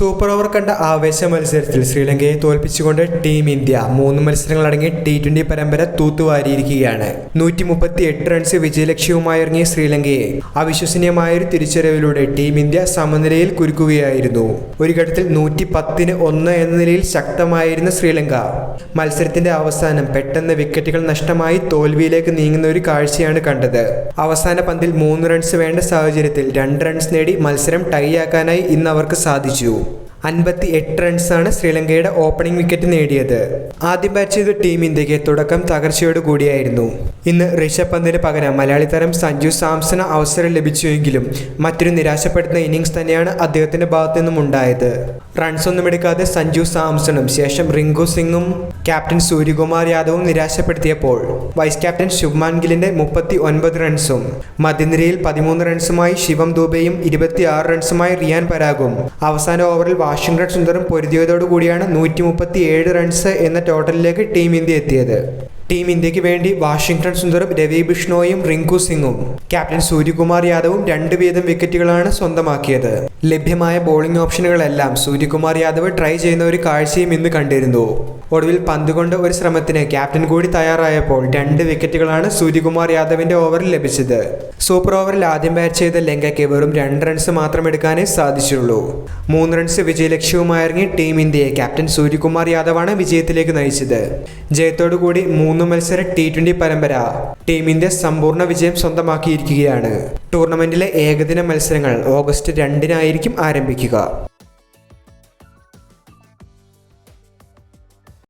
Super over കണ്ട ആവേശ മത്സരത്തിൽ ശ്രീലങ്കയെ തോൽപ്പിച്ചുകൊണ്ട് ടീം ഇന്ത്യ മൂന്ന് മത്സരങ്ങളടങ്ങിയ ടി ട്വന്റി പരമ്പര തൂത്തുവാരിയിരിക്കുകയാണ്. നൂറ്റി മുപ്പത്തി എട്ട് റൺസ് വിജയലക്ഷ്യവുമായി ഇറങ്ങിയ ശ്രീലങ്കയെ അവിശ്വസനീയമായൊരു തിരിച്ചറിവിലൂടെ ടീം ഇന്ത്യ സമനിലയിൽ കുരുക്കുകയായിരുന്നു. ഒരു ഘട്ടത്തിൽ നൂറ്റി പത്തിന് ഒന്ന് എന്ന നിലയിൽ ശക്തമായിരുന്ന ശ്രീലങ്ക മത്സരത്തിന്റെ അവസാനം പെട്ടെന്ന് വിക്കറ്റുകൾ നഷ്ടമായി തോൽവിയിലേക്ക് നീങ്ങുന്ന ഒരു കാഴ്ചയാണ് കണ്ടത്. അവസാന പന്തിൽ മൂന്ന് റൺസ് വേണ്ട സാഹചര്യത്തിൽ രണ്ട് റൺസ് നേടി മത്സരം ടൈ ആക്കാനായി ഇന്ന് അവർക്ക് സാധിച്ചു. അൻപത്തി എട്ട് റൺസാണ് ശ്രീലങ്കയുടെ ഓപ്പണിംഗ് വിക്കറ്റ് നേടിയത്. ആദ്യം ബാറ്റ് ചെയ്ത ടീം ഇന്ത്യയ്ക്ക് തുടക്കം തകർച്ചയോട് കൂടിയായിരുന്നു. ഇന്ന് ഋഷഭ് പന്തിന് പകരം മലയാളി താരം സഞ്ജു സാംസന് അവസരം ലഭിച്ചുവെങ്കിലും മറ്റൊരു നിരാശപ്പെടുത്തുന്ന ഇന്നിങ്സ് തന്നെയാണ് അദ്ദേഹത്തിന്റെ ഭാഗത്തു നിന്നും ഉണ്ടായത് റൺസൊന്നും എടുക്കാതെ സഞ്ജു സാംസണും ശേഷം റിങ്കു സിംഗും ക്യാപ്റ്റൻ സൂര്യകുമാർ യാദവും നിരാശപ്പെടുത്തിയപ്പോൾ വൈസ് ക്യാപ്റ്റൻ ശുഭ്മാൻ ഗില്ലിന്റെ മുപ്പത്തി ഒൻപത് റൺസും മധ്യനിരയിൽ പതിമൂന്ന് റൺസുമായി ശിവം ദൂബെയും ഇരുപത്തിയാറ് റൺസുമായി റിയാൻ പരാഗും. അവസാന ഓവറിൽ വാഷിംഗ്ടൺ സുന്ദറും പൊരുതിയതോടുകൂടിയാണ് നൂറ്റി മുപ്പത്തി ഏഴ് റൺസ് എന്ന ടോട്ടലിലേക്ക് ടീം ഇന്ത്യ എത്തിയത്. ടീം ഇന്ത്യയ്ക്ക് വേണ്ടി വാഷിംഗ്ടൺ സുന്ദറും രവി ബിഷ്ണോയും റിങ്കു സിംഗും ക്യാപ്റ്റൻ സൂര്യകുമാർ യാദവും രണ്ട് വീതം വിക്കറ്റുകളാണ് സ്വന്തമാക്കിയത്. ലഭ്യമായ ബോളിംഗ് ഓപ്ഷനുകളെല്ലാം സൂര്യകുമാർ യാദവ് ട്രൈ ചെയ്യുന്ന ഒരു കാഴ്ചയും ഇന്ന് കണ്ടിരുന്നു. ഒടുവിൽ പന്തുകൊണ്ട് ഒരു ശ്രമത്തിന് ക്യാപ്റ്റൻ കൂടി തയ്യാറായപ്പോൾ രണ്ട് വിക്കറ്റുകളാണ് സൂര്യകുമാർ യാദവിന്റെ ഓവറിൽ ലഭിച്ചത്. സൂപ്പർ ഓവറിൽ ആദ്യം ബാറ്റ് ചെയ്ത ലങ്കയ്ക്ക് വെറും രണ്ട് റൺസ് മാത്രം എടുക്കാനേ സാധിച്ചുള്ളൂ. മൂന്ന് റൺസ് വിജയലക്ഷ്യവുമായിറങ്ങി ടീം ഇന്ത്യയെ ക്യാപ്റ്റൻ സൂര്യകുമാർ യാദവാണ് വിജയത്തിലേക്ക് നയിച്ചത്. ജയത്തോടുകൂടി മൂന്ന് മത്സര ടി ട്വന്റി പരമ്പര ടീം ഇന്ത്യ സമ്പൂർണ വിജയം സ്വന്തമാക്കിയിരിക്കുകയാണ്. ടൂർണമെന്റിലെ ഏകദിന മത്സരങ്ങൾ ഓഗസ്റ്റ് രണ്ടിനായിരിക്കും ആരംഭിക്കുക.